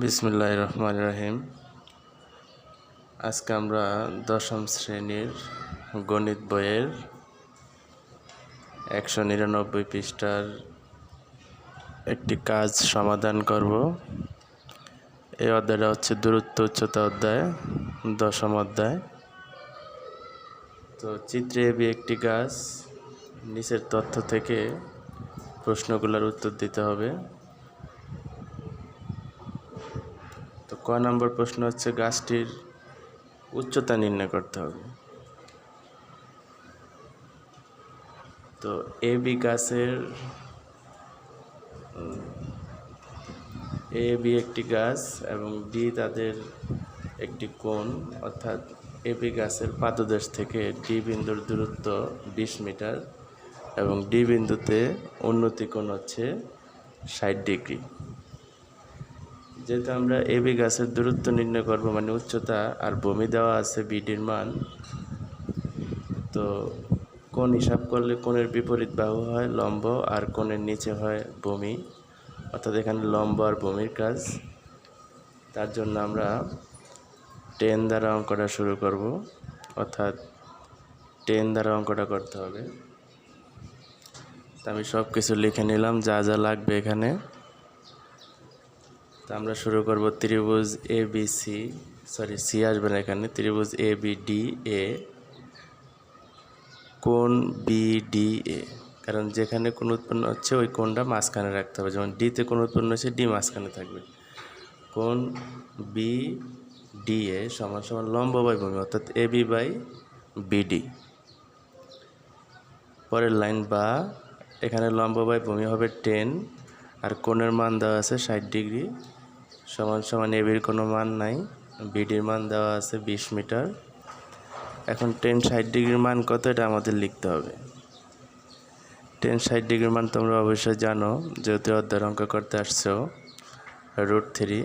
বিসমুল্লাহ রহমান রহিম। আজকে আমরা দশম শ্রেণির গণিত বইয়ের একশো নিরানব্বই পৃষ্ঠার একটি কাজ সমাধান করব। এই অধ্যায়টা হচ্ছে দূরত্ব উচ্চতা অধ্যায়, দশম অধ্যায়। তো চিত্রে এবি একটি গাছ, নিচের তথ্য থেকে প্রশ্নগুলোর উত্তর দিতে হবে তো ক নম্বর প্রশ্ন হচ্ছে, গাছটির উচ্চতা নির্ণয় করতে হবে। তো এ বি গাছের, এ বি একটি গাছ এবং ডি তাদের একটি কোণ, অর্থাৎ এ বি গাছের পাদদেশ থেকে ডি বিন্দুর দূরত্ব বিশ মিটার এবং ডি বিন্দুতে উন্নতি কোণ হচ্ছে ষাট ডিগ্রি। যেহেতু আমরা এবি গাছের দূরত্ব নির্ণয় করব মানে উচ্চতা আর বমি দেওয়া আছে বিডির মান, তো কোন হিসাব করলে কোণের বিপরীত বাহু হয়? লম্ব আর কোণের নিচে হয় বমি। অর্থাৎ এখানে লম্ব আর বমির কাজ। তার জন্য আমরা টেন দ্বারা অঙ্কটা শুরু করব। অর্থাৎ টেন দ্বারা অঙ্কটা করতে হবে। তা আমি সব কিছু লিখে নিলাম, যা যা লাগবে এখানে। আমরা শুরু করব ত্রিভুজ A B C sorry C আসবে না এখানে। ত্রিভুজ এ বি ডি এ কোণ বি ডি এ কারণ যেখানে কোন উৎপন্ন হচ্ছে, ওই কোণটা মাঝখানে রাখতে হবে। যেমন ডিতে কোন উৎপন্ন হচ্ছে ডি মাঝখানে থাকবে। কোণ বি ডি এ সমান সমান লম্ব বাই ভূমি অর্থাৎ এ বি বাই বিডি পরের লাইন, বা, এখানে লম্ব বাই ভূমি হবে টেন, আর কোণের মান দেওয়া আছে ষাট ডিগ্রি। সমান সমান এবির কোনো মান নাই। বিডির মান দেওয়া আছে বিশ মিটার। এখন টেন ষাট ডিগ্রির মান কত এটা আমাদের লিখতে হবে। টেন ষাট ডিগ্রির মান তোমরা অবশ্যই জানো, যেহেতু অধ্যায়ের অঙ্ক করতে আসছো। রুট থ্রি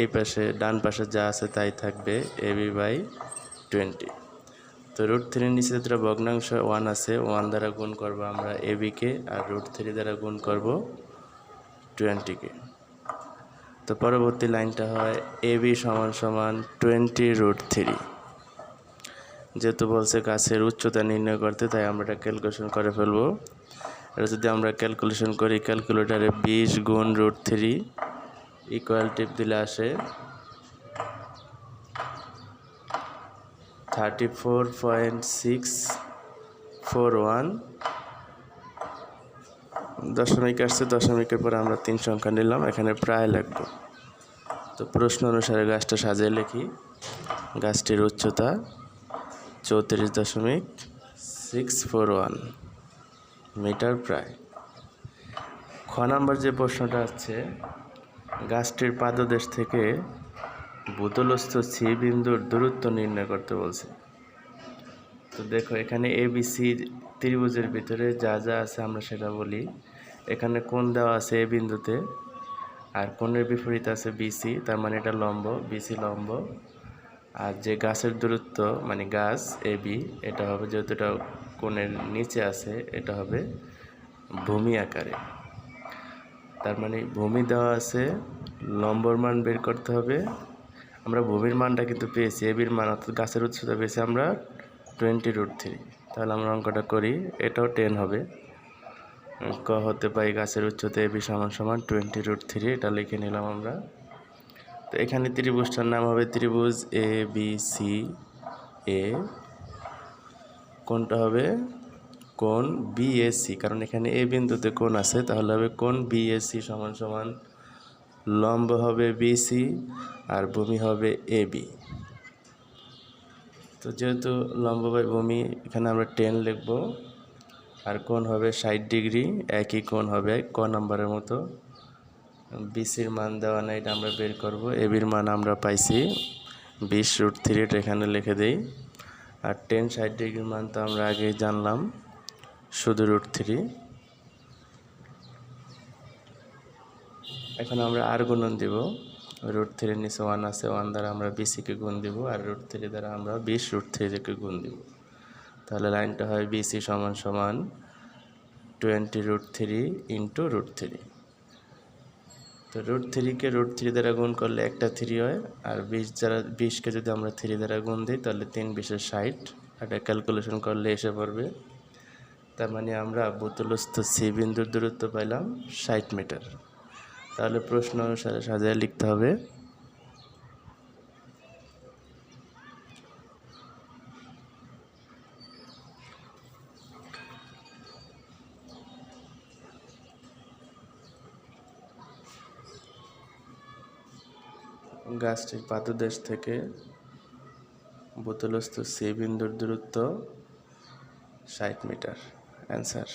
এই পাশে, ডান পাশে যা আছে তাই থাকবে এবি বাই টোয়েন্টি তো রুট থ্রির নিচে যেটা ভগ্নাংশ ওয়ান আছে ওয়ান দ্বারা গুণ করব আমরা এবিকে আর রুট থ্রি দ্বারা গুণ করব টোয়েন্টিকে তো পরবর্তী লাইনটা হয় এ বি সমান সমান টোয়েন্টি রুট থ্রি। যেহেতু বলছে গাছের উচ্চতা নির্ণয় করতে, তাই আমরা এটা ক্যালকুলেশন করে ফেলব। এটা যদি আমরা ক্যালকুলেশন করি, ক্যালকুলেটারে বিশ গুণ রুট থ্রি ইকুয়াল টিপ দিলে আসে thirty four point six four one দশমিক আসছে, দশমিকের পরে আমরা তিন সংখ্যা নিলাম, এখানে প্রায় লাগবে তো প্রশ্ন অনুসারে গাছটা সাজিয়ে লিখি। গাছটির উচ্চতা চৌত্রিশ দশমিক সিক্স ফোর ওয়ান মিটার প্রায়। খ নাম্বার যে প্রশ্নটা আছে, গাছটির পাদদেশ থেকে ভূতলস্থ সি বিন্দুর দূরত্ব নির্ণয় করতে বলছে। তো দেখো, এখানে এ বি সি ত্রিভুজের ভিতরে যা যা আছে আমরা সেটা বলি। এখানে কোণ দেওয়া আছে এ বিন্দুতে আর কোণের বিপরীত আছে বিসি, তার মানে এটা লম্ব, বিসি লম্ব। আর যে গাছের দূরত্ব মানে গাছ, এ বি, এটা হবে যেহেতু এটা কোণের নিচে আছে, এটা হবে ভূমি আকারে। তার মানে ভূমি দেওয়া আছে, লম্বর মান বের করতে হবে। আমরা ভূমির মানটা কিন্তু পেয়েছি এবির মান, অর্থাৎ গাছের উচ্চতা পেয়েছি আমরা টোয়েন্টি রুট থ্রি তাহলে আমরা অঙ্কটা করি, এটাও টেন হবে। ক হতে পাই গাছের উচ্চতা এবি সমান সমান টোয়েন্টি রুট থ্রি এটা লিখে নিলাম আমরা। তো এখানে ত্রিভুজটার নাম হবে ত্রিভুজ এ বি সি এ কোনটা হবে? কোন বিএসসি কারণ এখানে এ বিন্দুতে কোন আছে, তাহলে হবে কোন বিএসসি সমান সমান। লম্ব হবে বিসি আর ভূমি হবে এ বি তো যেহেতু লম্ব বাই ভূমি, এখানে আমরা টেন লিখব। আর কোণ হবে ষাট ডিগ্রি, একই কোণ হবে ক নাম্বারের মতো। বিসির মান দেওয়া নাই, এটা আমরা বের করব। এবির মান আমরা পাইছি বিশ রুট থ্রিটা এখানে লিখে দিই। আর টেন ষাট ডিগ্রির মান তো আমরা আগেই জানলাম, শুধু রুট থ্রি এখন আমরা আর গুণন দিব। রুট থ্রির নিচে ওয়ান আছে ওয়ান দ্বারা আমরা বিসিকে গুণ দিব, আর রুট থ্রি দ্বারা আমরা বিশ রুট থ্রিকে গুণ দিব। তাহলে লাইনটা হয় বিসি সমান সমান twenty root three into root three তো রুট থ্রিকে রুট থ্রি দ্বারা গুণ করলে একটা থ্রি হয়, আর বিশ দ্বারা বিশকে যদি আমরা থ্রি দ্বারা গুণ দিই, তাহলে তিন বিশের ষাট। একটা ক্যালকুলেশন করলে এসে পড়বে। তার মানে আমরা বোতলস্থ সি বিন্দুর দূরত্ব পাইলাম ষাট মিটার। তাহলে প্রশ্ন অনুসারে সাজায় লিখতে হবে। গাছটির পাদদেশ থেকে বোতলস্থ সি বিন্দুর দূরত্ব ষাট মিটার। অ্যান্সার